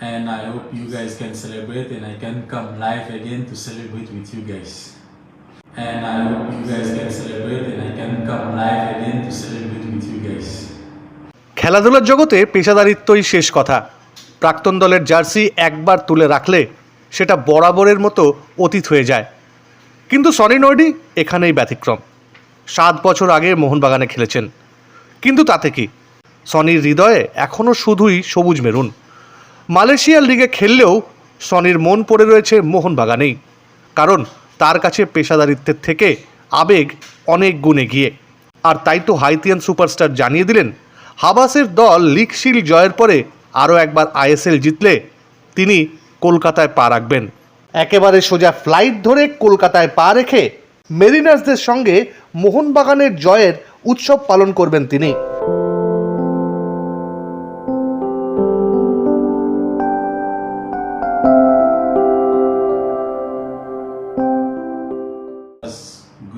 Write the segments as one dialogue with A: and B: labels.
A: and I hope you guys can celebrate and I can come live again to celebrate with you guys. And I hope you guys can celebrate and I can come live again to celebrate with you guys.
B: খেলাধুলার জগতে পেশাদারিত্বই শেষ কথা প্রাক্তন দলের jersey একবার তুলে রাখলে সেটা বরাবরের মতো অতীত হয়ে যায় কিন্তু সনি নর্ডি এখানেই ব্যতিক্রম সাত বছর আগে মোহনবাগানে খেলেছেন কিন্তু তাতে কি সনির হৃদয়ে এখনও শুধুই সবুজ মেরুন মালয়েশিয়ার লিগে খেললেও সনির মন পড়ে রয়েছে মোহনবাগানেই। কারণ তার কাছে পেশাদারিত্বের থেকে আবেগ অনেক গুণে গিয়ে আর তাই তো হাইতিয়ান সুপারস্টার জানিয়ে দিলেন, হাবাসের দল লিগ জয়ের পরে আরও একবার আইএসএল জিতলে তিনি কলকাতায় পা রাখবেন। একেবারে সোজা ফ্লাইট ধরে কলকাতায় পা রেখে মেরিনার্সদের সঙ্গে মোহনবাগানের জয়ের উৎসব পালন করবেন তিনি।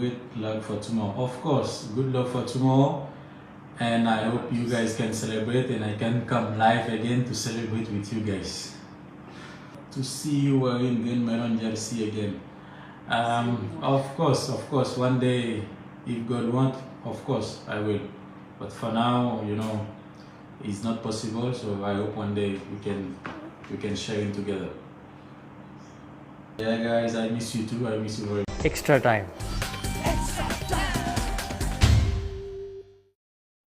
A: Good luck for tomorrow. Of course, good luck for tomorrow. And I hope you guys can celebrate and I can come live again to celebrate with you guys. To see you wearing green melon jersey again. Um, of course, of course, one day, if God want, of course, I will. But for now, you know, it's not possible. So I hope one day we can we can share it together. Yeah, guys, I miss you too. I miss you very much.
C: extra time